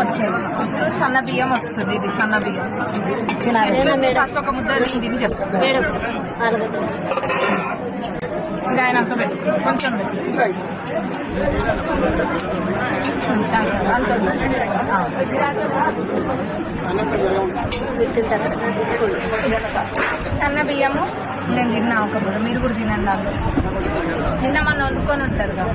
వచ్చేది సన్న బియ్యం వస్తుంది ఇది సన్న బియ్యం ఫస్ట్ ఒక ముద్ద నేను చెప్తాను ఇంకా ఆయన అంత పెట్టు కొంచెం అంత సన్న బియ్యము నేను తిన్నా ఒక ముద్ద మీరు కూడా తినండి అందరూ నిన్న మన వండుకొని ఉంటారు కదా.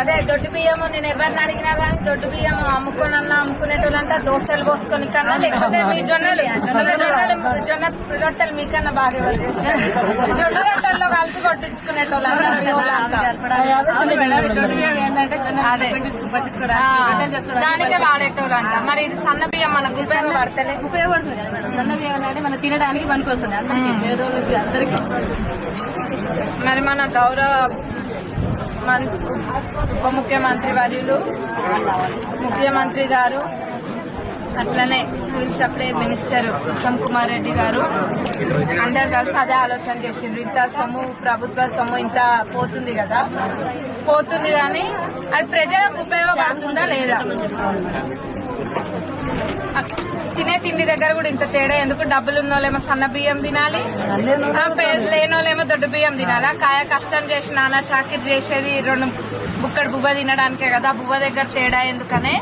అదే దొడ్డు బియ్యము నేను ఎవరిని అడిగినా కానీ దొడ్డు బియ్యం అమ్ముకోనన్నా అమ్ముకునేటోళ్ళంతా దోశలు పోసుకొని కన్నా లేకపోతే మీ జొన్నలు జొన్నలు జొన్న రొట్టెలు మీకన్నా బాగా ఎవరు చేస్తారు? జొన్న రొట్టెల్లో కలిపి కొట్టించుకునేటోళ్ళంతా అదే. దానికే వాడేటోళ్ళంట. మరి ఇది సన్న బియ్యం మనకు ఉపయోగపడతలే ఉపయోగపడుతుంది కదా మేడం సన్న బియ్యం అంటే మనం తినడానికి పనికొస్తుంది. అందరికీ మరి మన గౌరవ మన్- ఉప ముఖ్యమంత్రి వర్యులు ముఖ్యమంత్రి గారు అట్లనే civil supply minister Uttam Kumar Reddy గారు. అందరు కలిసి అదే ఆలోచన చేసిండ్రు. ఇంత సొమ్ము ప్రభుత్వ సొమ్ము ఇంత పోతుంది కదా. పోతుంది కానీ అది ప్రజలకు ఉపయోగపడుతుందా లేదా? తినే తిండి దగ్గర కూడా ఇంత తేడా ఎందుకు? డబ్బులు ఉన్నోళ్ళేమో సన్న బియ్యం తినాలి. ఆ, లేనోళ్ళేమో దొడ్డు బియ్యం తినాలా. కాయ కష్టం చేసి నాన్న చాకిరి చేసేది రెండు బుక్కడు బువ్వ తినడానికే కదా. బువ్వ దగ్గర తేడా ఎందుకనే?